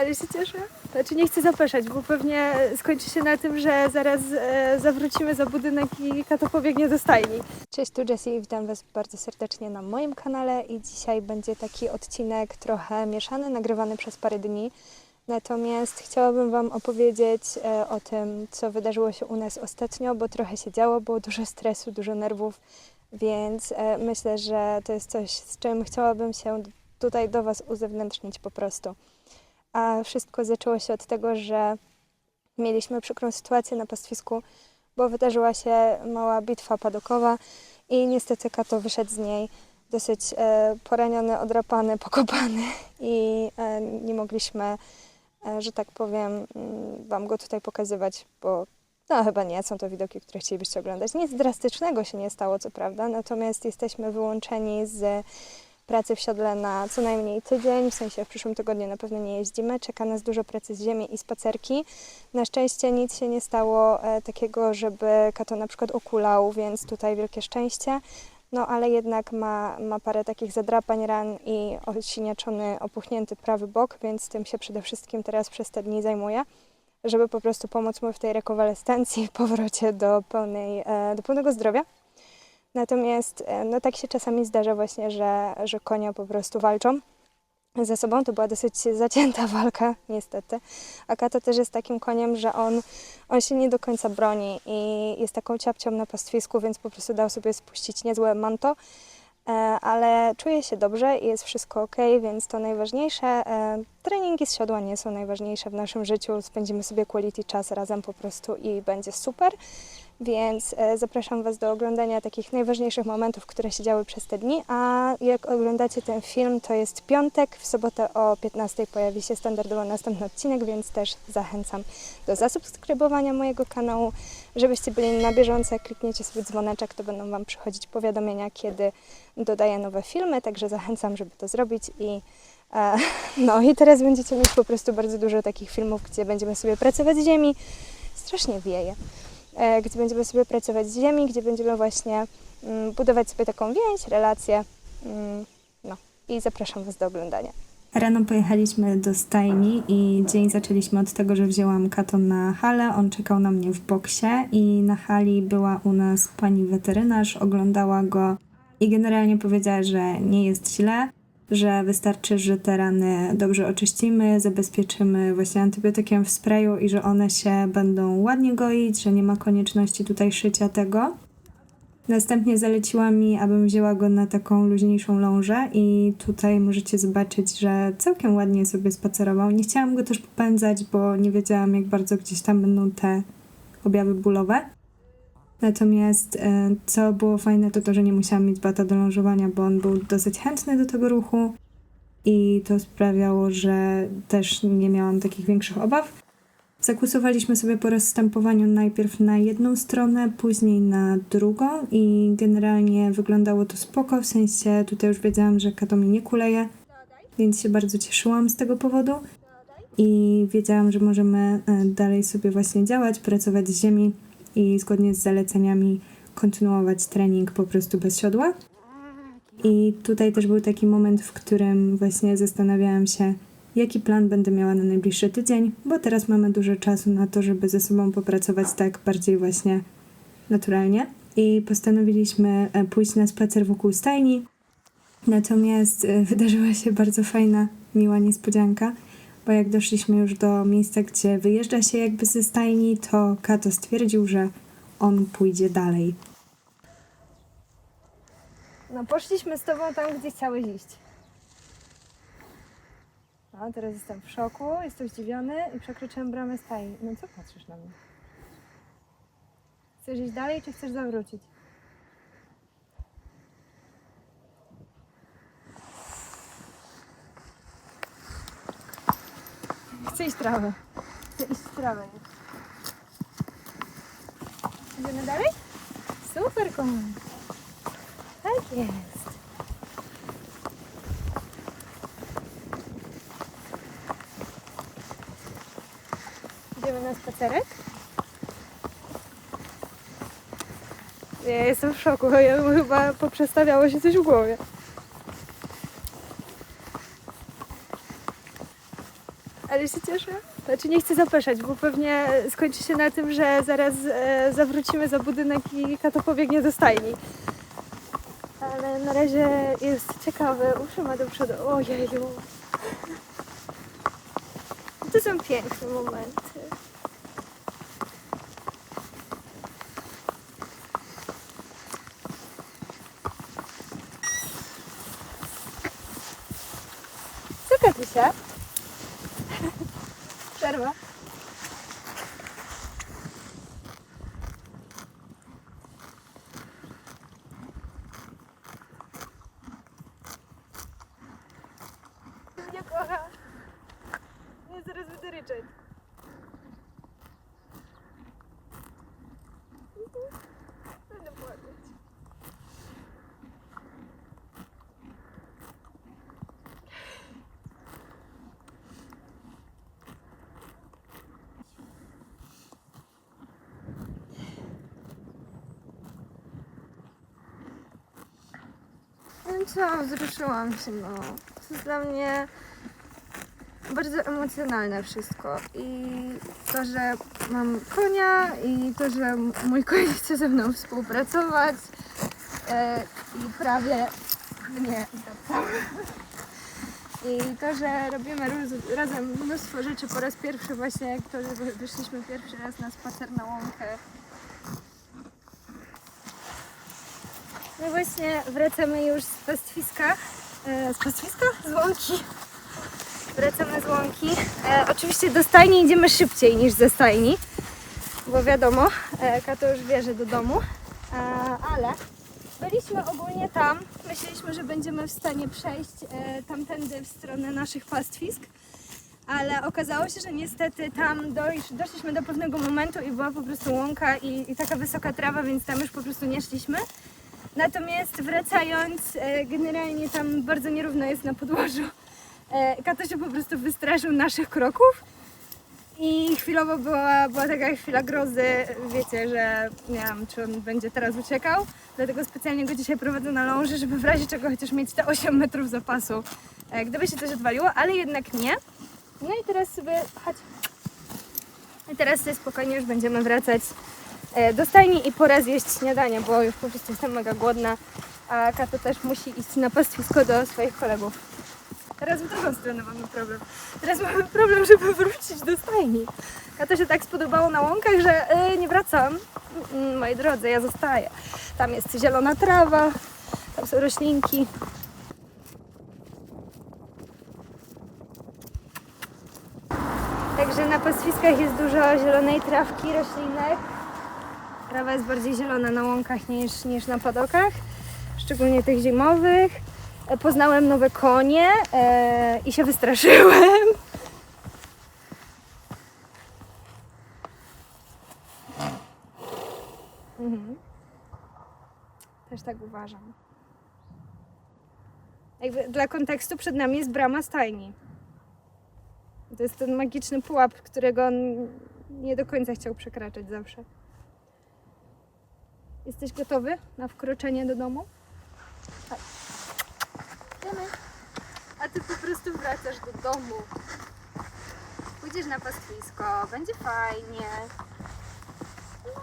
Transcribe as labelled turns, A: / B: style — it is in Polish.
A: Ale się cieszę. Znaczy nie chcę zapeszać, bo pewnie skończy się na tym, że zaraz e, zawrócimy za budynek i kato pobiegnie do stajni. Cześć, tu Jessie i witam Was bardzo serdecznie na moim kanale i dzisiaj będzie taki odcinek trochę mieszany, nagrywany przez parę dni. Natomiast chciałabym Wam opowiedzieć e, o tym, co wydarzyło się u nas ostatnio, bo trochę się działo, było dużo stresu, dużo nerwów, więc e, myślę, że to jest coś, z czym chciałabym się tutaj do Was uzewnętrznić po prostu. A wszystko zaczęło się od tego, że mieliśmy przykrą sytuację na pastwisku, bo wydarzyła się mała bitwa padokowa i niestety Kato wyszedł z niej dosyć e, poraniony, odrapany, pokopany i e, nie mogliśmy, e, że tak powiem, mm, Wam go tutaj pokazywać, bo no chyba nie, są to widoki, które chcielibyście oglądać. Nic drastycznego się nie stało, co prawda, natomiast jesteśmy wyłączeni z pracy w siodle na co najmniej tydzień, w sensie w przyszłym tygodniu na pewno nie jeździmy. Czeka nas dużo pracy z ziemi i spacerki. Na szczęście nic się nie stało e, takiego, żeby Kato na przykład okulał, więc tutaj wielkie szczęście. No ale jednak ma, ma parę takich zadrapań, ran i osiniaczony, opuchnięty prawy bok, więc tym się przede wszystkim teraz przez te dni zajmuję, żeby po prostu pomóc mu w tej rekonwalescencji, powrocie do, pełnej, e, do pełnego zdrowia. Natomiast e, no tak się czasami zdarza właśnie, że, że konie po prostu walczą ze sobą. To była dosyć zacięta walka, niestety. A Kato też jest takim koniem, że on, on się nie do końca broni i jest taką ciapcią na pastwisku, więc po prostu dał sobie spuścić niezłe manto. E, Ale czuje się dobrze i jest wszystko ok, więc to najważniejsze. E, Treningi z siodła nie są najważniejsze w naszym życiu. Spędzimy sobie quality czas razem po prostu i będzie super. Więc e, zapraszam Was do oglądania takich najważniejszych momentów, które się działy przez te dni. A jak oglądacie ten film, to jest piątek. W sobotę o 15 pojawi się standardowo następny odcinek, więc też zachęcam do zasubskrybowania mojego kanału, żebyście byli na bieżąco. Klikniecie sobie dzwoneczek, to będą Wam przychodzić powiadomienia, kiedy dodaję nowe filmy. Także zachęcam, żeby to zrobić i e, no i teraz będziecie mieć po prostu bardzo dużo takich filmów, gdzie będziemy sobie pracować z ziemi. Strasznie wieje gdzie będziemy sobie pracować z ziemi, gdzie będziemy właśnie mm, budować sobie taką więź, relację. Mm, no i zapraszam Was do oglądania.
B: Rano pojechaliśmy do stajni i dzień zaczęliśmy od tego, że wzięłam katon na halę. On czekał na mnie w boksie i na hali była u nas pani weterynarz, oglądała go i generalnie powiedziała, że nie jest źle, że wystarczy, że te rany dobrze oczyścimy, zabezpieczymy właśnie antybiotykiem w sprayu i że one się będą ładnie goić, że nie ma konieczności tutaj szycia tego. Następnie zaleciła mi, abym wzięła go na taką luźniejszą lążę i tutaj możecie zobaczyć, że całkiem ładnie sobie spacerował. Nie chciałam go też popędzać, bo nie wiedziałam, jak bardzo gdzieś tam będą te objawy bólowe. Natomiast e, co było fajne, to to, że nie musiałam mieć bata do lążowania, bo on był dosyć chętny do tego ruchu i to sprawiało, że też nie miałam takich większych obaw. Zakusowaliśmy sobie po rozstępowaniu najpierw na jedną stronę, później na drugą i generalnie wyglądało to spoko, w sensie tutaj już wiedziałam, że kato mi nie kuleje, więc się bardzo cieszyłam z tego powodu i wiedziałam, że możemy e, dalej sobie właśnie działać, pracować z ziemi i zgodnie z zaleceniami kontynuować trening po prostu bez siodła. I tutaj też był taki moment, w którym właśnie zastanawiałam się, jaki plan będę miała na najbliższy tydzień, bo teraz mamy dużo czasu na to, żeby ze sobą popracować tak bardziej właśnie naturalnie. I postanowiliśmy e, pójść na spacer wokół stajni. Natomiast e, wydarzyła się bardzo fajna, miła niespodzianka, bo jak doszliśmy już do miejsca, gdzie wyjeżdża się jakby ze stajni, to Kato stwierdził, że on pójdzie dalej.
A: No poszliśmy z Tobą tam, gdzie chciałeś iść. No, teraz jestem w szoku, jestem zdziwiony i przekroczyłem bramę stajni. No co patrzysz na mnie? Chcesz iść dalej, czy chcesz zawrócić? Trawę. Chcę iść w trawę. Idziemy dalej? Super, kochani. Tak jest. Idziemy na spacerek? Ja jestem w szoku, ja chyba poprzestawiało się coś w głowie. Ale się cieszę. Znaczy nie chcę zapeszać, bo pewnie skończy się na tym, że zaraz e, zawrócimy za budynek i kato pobiegnie do stajni. Ale na razie jest ciekawy. Utrzyma do przodu. Ojeju. To są piękne momenty. Co Katusia? Przerwa. Nie kocha. Nie zaraz co, wzruszyłam się, no. To jest dla mnie bardzo emocjonalne wszystko. I to, że mam konia i to, że mój koń chce ze mną współpracować e, i prawie mnie zdeptał. I to, że robimy razem mnóstwo rzeczy po raz pierwszy właśnie, jak to, że wy- wyszliśmy pierwszy raz na spacer na łąkę. No właśnie wracamy już z pastwiska. E, z pastwiska? Z łąki. Wracamy z łąki. E, oczywiście do stajni idziemy szybciej niż ze stajni, bo wiadomo, e, Kato już wie, że do domu. Ale byliśmy ogólnie tam. Myśleliśmy, że będziemy w stanie przejść tamtędy w stronę naszych pastwisk. Ale okazało się, że niestety tam dojś, doszliśmy do pewnego momentu i była po prostu łąka i, i taka wysoka trawa, więc tam już po prostu nie szliśmy. Natomiast wracając, e, generalnie tam bardzo nierówno jest na podłożu. E, Kato się po prostu wystraszył naszych kroków i chwilowo była, była taka chwila grozy, wiecie, że nie wiem, czy on będzie teraz uciekał, dlatego specjalnie go dzisiaj prowadzę na ląży, żeby w razie czego chociaż mieć te 8 metrów zapasu, e, gdyby się coś odwaliło, ale jednak nie. No i teraz sobie, chodź. I teraz sobie spokojnie już będziemy wracać do stajni i pora zjeść śniadanie, bo już po prostu jestem mega głodna, a Kato też musi iść na pastwisko do swoich kolegów. Teraz w drugą stronę mamy problem. Teraz mamy problem, żeby wrócić do stajni. Kato się tak spodobało na łąkach, że e, nie wracam. Mm, Moi drodzy, ja zostaję. Tam jest zielona trawa, tam są roślinki. Także na pastwiskach jest dużo zielonej trawki, roślinek. Trawa jest bardziej zielona na łąkach niż, niż na padokach, szczególnie tych zimowych. E, Poznałem nowe konie e, i się wystraszyłem. Mhm. Też tak uważam. Jakby dla kontekstu przed nami jest brama stajni. To jest ten magiczny pułap, którego on nie do końca chciał przekraczać zawsze. Jesteś gotowy na wkroczenie do domu? Tak. Idziemy. A ty po prostu wracasz do domu. Pójdziesz na pastwisko, będzie fajnie. No.